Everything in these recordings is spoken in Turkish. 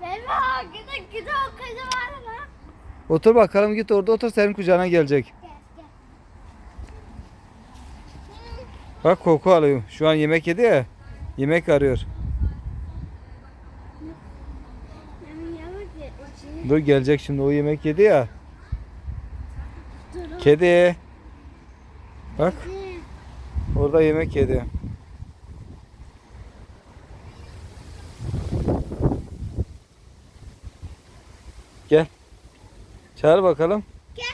O kızı var mı? Otur bakalım git orada otur senin kucağına gelecek. Gel gel. Bak koku alıyor. Şu an yemek yedi ya. Yemek arıyor. Dur gelecek şimdi o yemek yedi ya. Kedi. Bak orada yemek yedi. Gel. Çağır bakalım. Gel.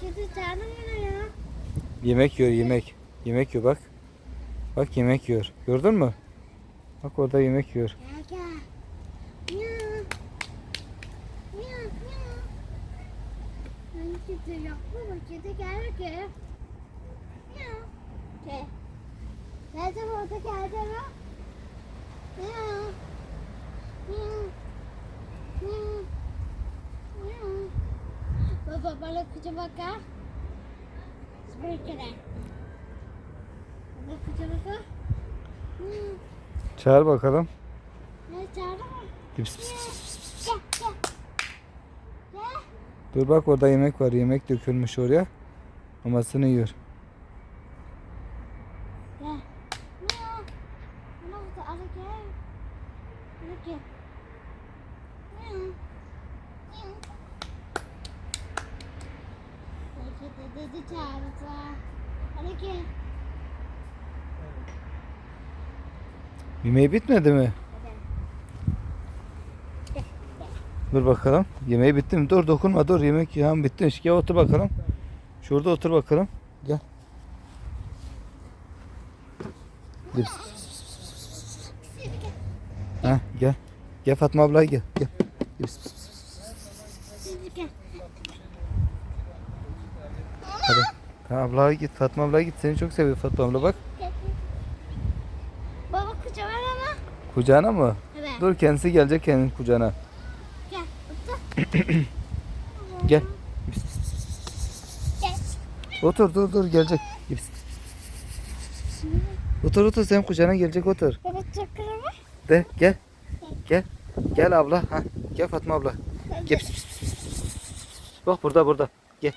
Kedi ya? Yemek yiyor yemek. Yemek yiyor bak. Bak yemek yiyor. Gördün mü? Bak orada yemek yiyor. Gel gel. Miyav. Miyav miyav. Hani kedi yok mu? Kedi gel gel. Miyav. Gel. Nerede orada geldi mi? Miyav. Miyav. Miyav. Miyav. Baba bana kucak bakar. Sprekere. Bana kucak bakar. Miyav. Çağır bakalım. Ne çağırdın mı? Pis, pis, pis, pis, pis. Gel gel. Gel. Dur bak orada yemek var. Yemek dökülmüş oraya. Mamasını yiyor. Yemeği bitmedi mi? Dur bakalım. Yemeği bitti mi? Dur dokunma dur. Yemek ya bitmiş. Gel otur bakalım. Şurada otur bakalım. Gel. Gel. Ha, gel. Gel Fatma abla gel. Gel. Gel. Hadi. Ha, ablaya git. Fatma ablaya git. Seni çok seviyor Fatma abla bak. Baba kucağı ver ama. Kucağına mı? Evet. Dur kendisi gelecek kendinin kucağına. Gel. Gel. Gel. Otur dur dur gelecek. Gel. Otur otur sen kucağına gelecek otur. Çok kırmızı. De gel. Gel. Gel abla. Ha. Gel Fatma abla. Gel. Bak burada burada. Gel.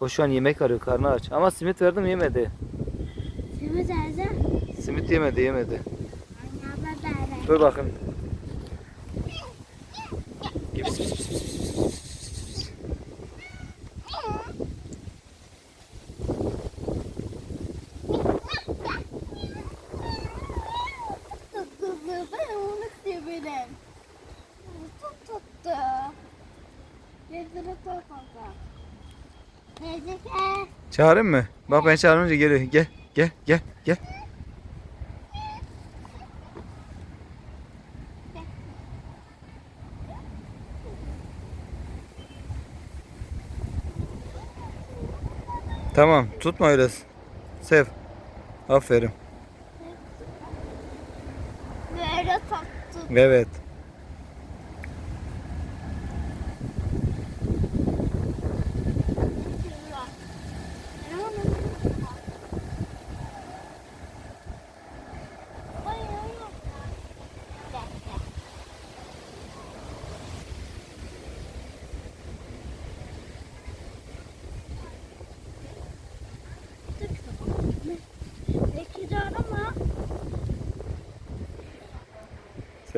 O şu an yemek arıyor karnı aç. Ama simit verdim yemedi. Şimdi nerede? Simit yemedi yemedi. Anne abla nerede? Dur bakın. Gel. Tuttu. Ben onu severim. Tut tuttu. Nezire koy kanka. Nezire. Çağırayım mı? Bak ben çağırınca geliyor. Gel. Gel. Gel. Gel. Tamam. Tutma öyle. Sev. Aferin. Böyle tatlı. Evet.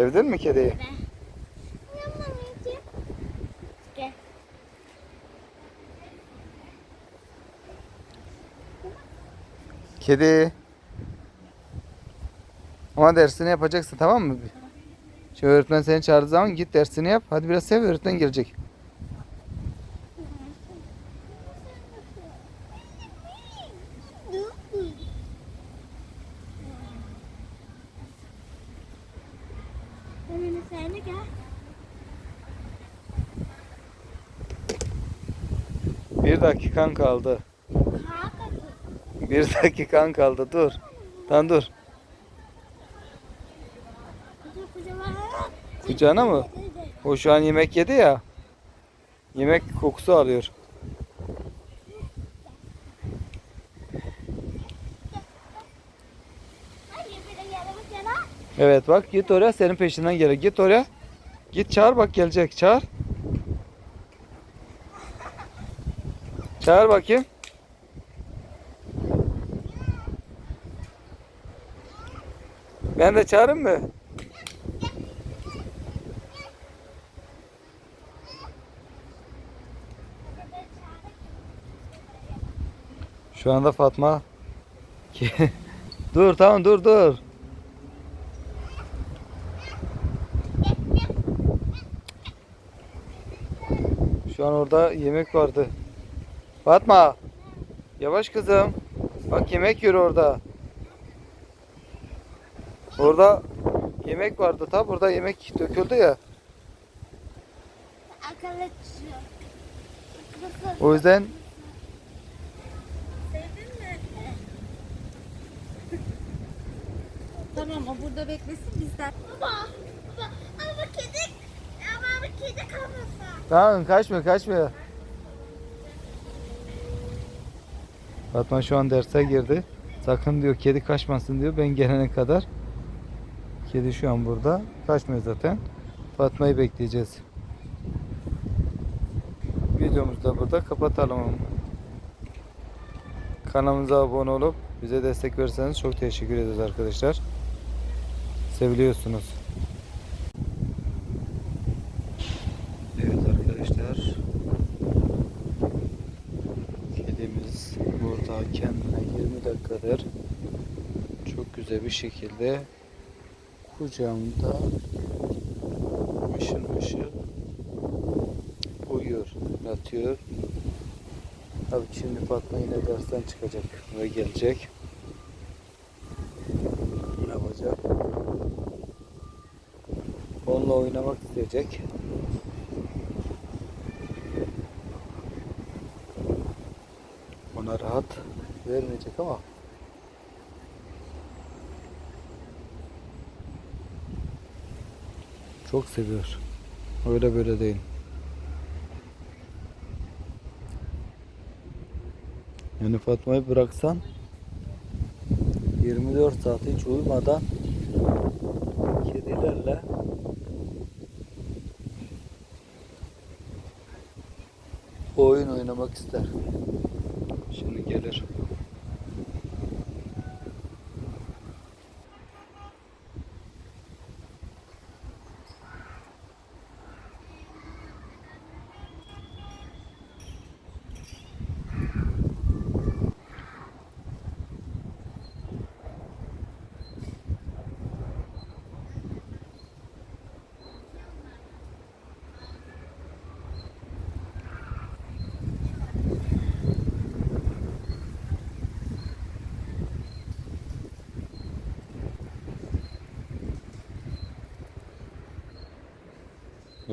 Sevdin mi kediyi? Kedi. Ama dersini yapacaksın tamam mı? Şu öğretmen seni çağırdığı zaman git dersini yap. Hadi biraz sev öğretmen gelecek. Hemen sen de gel. Bir dakikan kaldı. Bir dakikan kaldı. Dur. Tamam dur. Kucağına mı? O şu an yemek yedi ya. Yemek kokusu alıyor. Evet bak git oraya senin peşinden gelir. Git oraya. Git çağır bak gelecek. Çağır. Çağır bakayım. Ben de çağırayım mı? Şu anda Fatma Dur tamam dur dur. Şu an orada yemek vardı. Fatma. Yavaş kızım. Bak yemek yiyor orada. Orada yemek vardı. Ta burada yemek döküldü ya. O yüzden? Tamam o burada beklesin bizden. Baba. Baba. Ama kedi. Ama kedi kalmasa. tamam kaçmıyor kaçmıyor. Fatma şu an derse girdi. Sakın diyor kedi kaçmasın diyor ben gelene kadar. Kedi şu an burada. Kaçmıyor zaten. Fatma'yı bekleyeceğiz. Videomuzu da burada kapatalım. Kanalımıza abone olup bize destek verirseniz çok teşekkür ederiz arkadaşlar. Seviliyorsunuz. Evet arkadaşlar. Kedimiz burada kendine 20 dakikadır çok güzel bir şekilde kucağımda mışıl mışıl uyuyor, yatıyor. Tabii şimdi Fatma yine dersten çıkacak ve gelecek. Ne yapacak? Onunla oynamak isteyecek. Ona rahat vermeyecek ama çok seviyor. Öyle böyle değil. Yani Fatma'yı bıraksan 24 saat hiç uyumadan kedilerle oyun oynamak ister. Şimdi gelir.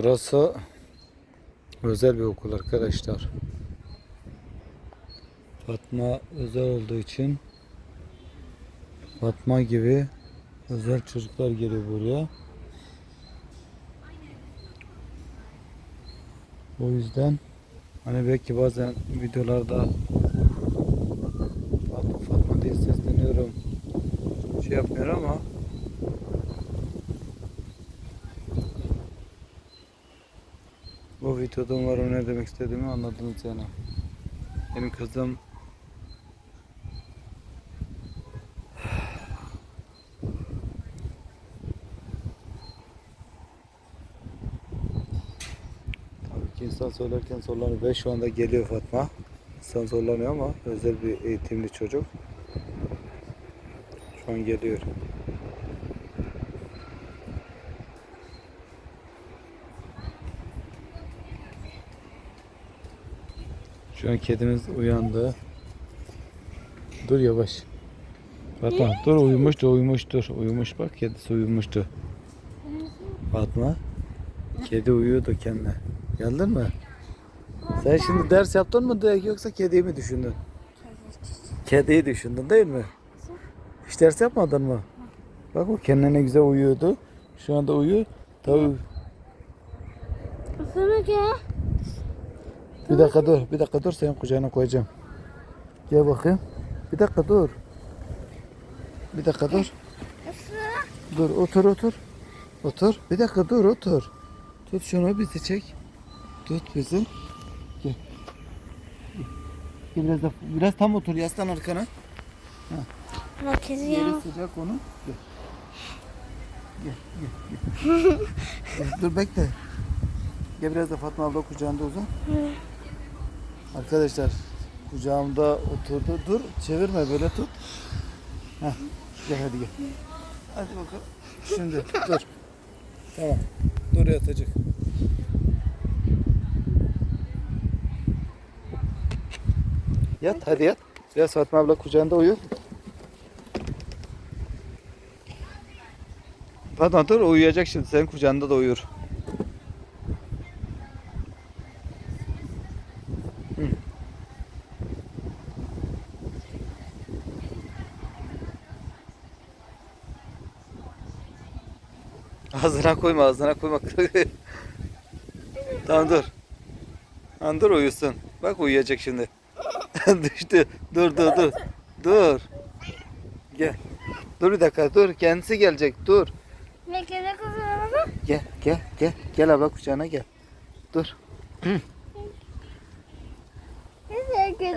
Burası özel bir okul arkadaşlar. Fatma özel olduğu için Fatma gibi özel çocuklar geliyor buraya. O yüzden hani belki bazen videolarda Fatma Fatma diye sesleniyorum. Şey yapmıyor ama Videoda umarım ne demek istediğimi anladınız yani. Benim kızım Tabii ki insan söylerken zorlanıyor. Ve şu anda geliyor Fatma. İnsan zorlanıyor ama özel bir eğitimli çocuk. Şu an geliyor. An kedimiz uyandı. Dur yavaş. Fatma dur uyumuştu uyumuştur. Uyumuş bak kedisi uyumuştu. Fatma. Kedi uyuyordu kendine. Geldin mi? Sen şimdi ders yaptın mı direkt yoksa kediyi mi düşündün? Kediyi düşündün değil mi? Hiç ders yapmadın mı? Bak o kendine güzel uyuyordu. Şu anda uyuyor. Tabii. Sana gel. Bir dakika dur. Bir dakika dur senin kucağına koyacağım. Gel bakayım. Bir dakika dur. Bir dakika dur. Dur otur otur. Otur. Bir dakika dur otur. Tut şunu bizi çek. Tut bizi. Gel. Gel biraz da biraz tam otur yaslan arkana. Ama kedi ya. Yeri sıcak onu. Gel. Gel gel gel. Gel, Dur bekle. Gel biraz da Fatma abla kucağında uzan. Arkadaşlar kucağımda oturdu. Dur çevirme böyle tut. Heh. Gel hadi gel. Hadi bakalım. Şimdi dur. Tamam. Dur yatacak. Yat hadi yat. Biraz Fatma abla kucağında uyu. Fatma dur uyuyacak şimdi. Senin kucağında da uyur. Ağzına koyma ağzına koyma. tamam dur. Tamam dur uyusun. Bak uyuyacak şimdi. Düştü. Dur dur dur. Dur. Gel. Dur bir dakika dur. Kendisi gelecek. Dur. Ne kedi kızım? Gel gel gel. Gel abla kucağına gel. Dur.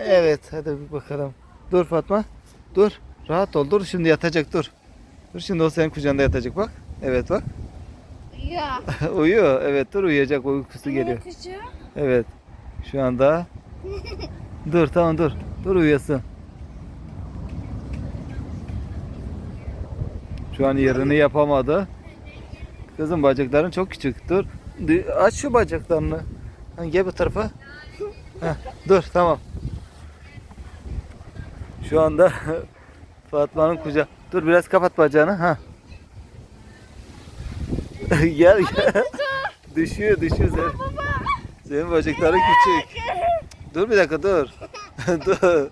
Evet hadi bir bakalım. Dur Fatma. Dur. Rahat ol. Dur şimdi yatacak dur. Dur şimdi o senin kucağında yatacak bak. Evet bak. Ya. Uyuyor. Evet dur uyuyacak uykusu geliyor. Kuşu. Evet. Şu anda. dur tamam dur. Dur uyuyasın. Şu an yerini yapamadı. Kızım bacakların çok küçük. Dur. Aç şu bacaklarını. Gel bu tarafa. Heh, dur tamam. Şu anda Fatma'nın kucağı. Dur biraz kapat bacağını. Ha. gel gel. düşüyor düşüyor sen. Senin bacakların küçük. Dur bir dakika dur. dur.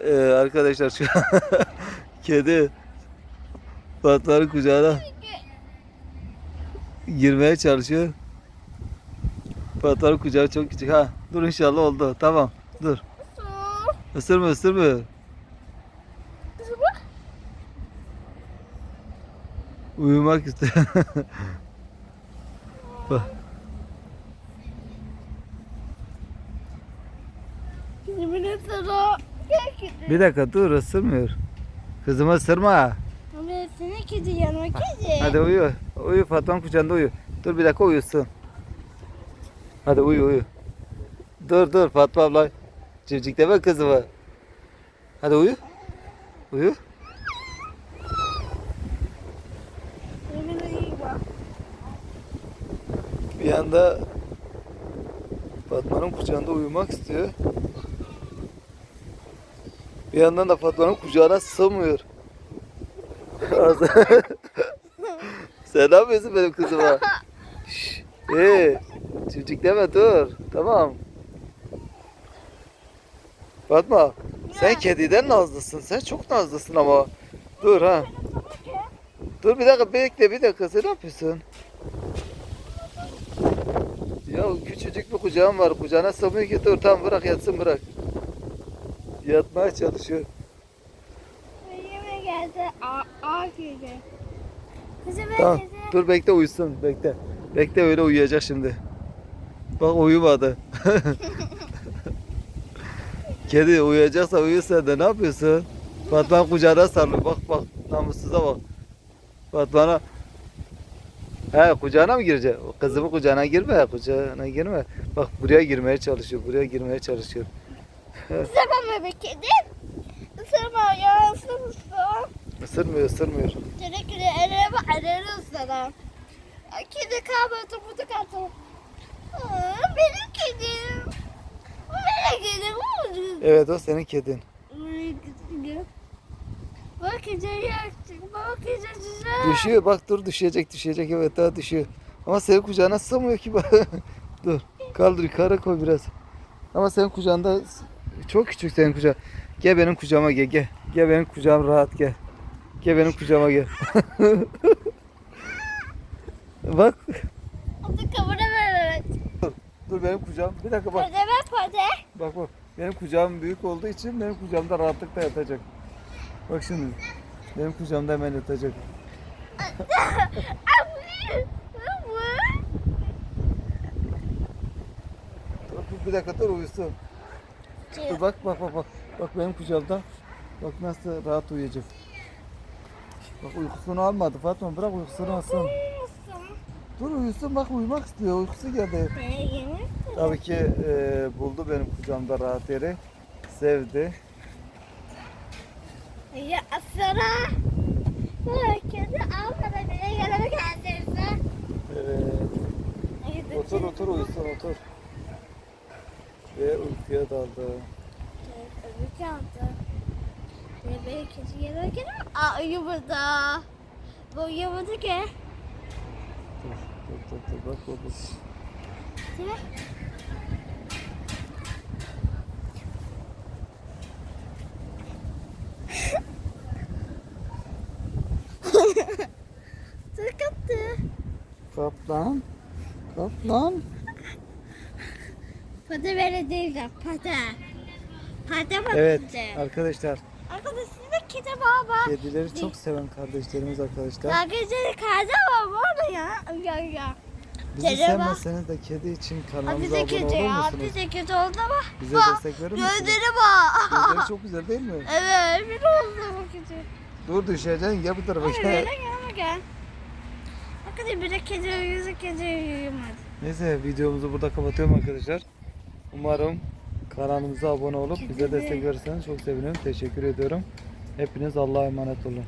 Ee, arkadaşlar şu an kedi Fatma'nın kucağına girmeye çalışıyor. Fatma'nın kucağı çok küçük. Ha, dur inşallah oldu. Tamam. Dur. Isırma ısırma. Uyumak. Bak. Kimin kedi. Bir dakika dur ısırmıyor. Kızımı ısırma. Ama kedi yanıma kedi. Hadi uyu. Uyu Fatma'nın kucağında uyu. Dur bir dakika uyusun. Hadi uyu uyu. Dur dur Fatma abla. Civcikleme kızımı. Hadi uyu. Uyu. Anda Fatma'nın kucağında uyumak istiyor. Bir yandan da Fatma'nın kucağına sığmıyor. Sen ne yapıyorsun benim kızıma? Şşş. Ee, çocuk deme dur. Tamam. Fatma, sen kediden nazlısın. Sen çok nazlısın ama. Dur ha. Dur bir dakika bekle bir dakika. Sen ne yapıyorsun? Ya küçücük bir kucağım var. Kucağına sığmıyor ki. Dur tamam bırak yatsın bırak. Yatmaya çalışıyor. Yemin geldi. Kedi. Kızım Tamam. Dur bekle uyusun. Bekle. Bekle öyle uyuyacak şimdi. Bak uyumadı. Kedi uyuyacaksa uyu sen de ne yapıyorsun? Fatma kucağına sarılıyor. Bak bak namussuza bak. Fatma'na He kucağına mı girecek? Kızımı kucağına girme, kucağına girme. Bak buraya girmeye çalışıyor, buraya girmeye çalışıyor. Isırma be kedi. Isırma ya ısırmışsın. Isırmıyor, ısırmıyor. Sürekli elime elleri ısırırım. Kedi kalmadı burada kaldı. Benim kedim. Benim kedim. Evet o senin kedin. benim kedim. Düşüyor bak dur düşecek düşecek evet daha düşüyor. Ama senin kucağına sığmıyor ki bak. dur kaldır yukarı koy biraz. Ama senin kucağında çok küçük senin kucağın. Gel benim kucağıma gel gel. Gel benim kucağım rahat gel. Gel benim kucağıma gel. bak ver. dur benim kucağım. Bir dakika bak. Pade ver. Bak bak. Benim kucağım büyük olduğu için benim kucağımda rahatlıkla yatacak. Bak şimdi. Benim kucağımda hemen yatacak. Dur, bir dakika dur uyusun. Dur bak bak bak bak. Bak benim kucağımda. Bak nasıl rahat uyuyacak. Bak uykusunu almadı Fatma bırak uykusunu alsın. Dur uyusun bak uyumak istiyor uykusu geldi. Tabii ki e, buldu benim kucağımda rahat yeri. Sevdi. Ya sonra. Kedi almadan bile geleme kendisi. Evet. Otur otur uyusun otur. Ve uykuya daldı. Öbür kaldı. Bebeği kedi gelirken Aa uyuyor burada. Bu uyuyor burada ki. Dur dur dur, dur. bak bak. Değil mi? Kaplan. Pada vereceğiz pada. Pada pada. Evet arkadaşlar Arkadaşlar size kedi baba. kedileri çok seven kardeşlerimiz arkadaşlar. Arkadaşlar kedi baba orada ya. Ya ya. Bizi kedi sevmezseniz de kedi için kanalımıza de abone kedi olur ya. musunuz? Bize kedi oldu ama. Bize Bak, destek verir misiniz? Gözleri bak. Gözleri çok güzel değil mi? Evet bir oldu bu kedi. Dur düşeceksin gel bu tarafa Hadi gel. böyle gel gel. Bakın bir de kedi uyuyorsa kedi uyumadı. Neyse videomuzu burada kapatıyorum arkadaşlar. Umarım kanalımıza abone olup bize destek verirseniz çok sevinirim. Teşekkür ediyorum. Hepiniz Allah'a emanet olun.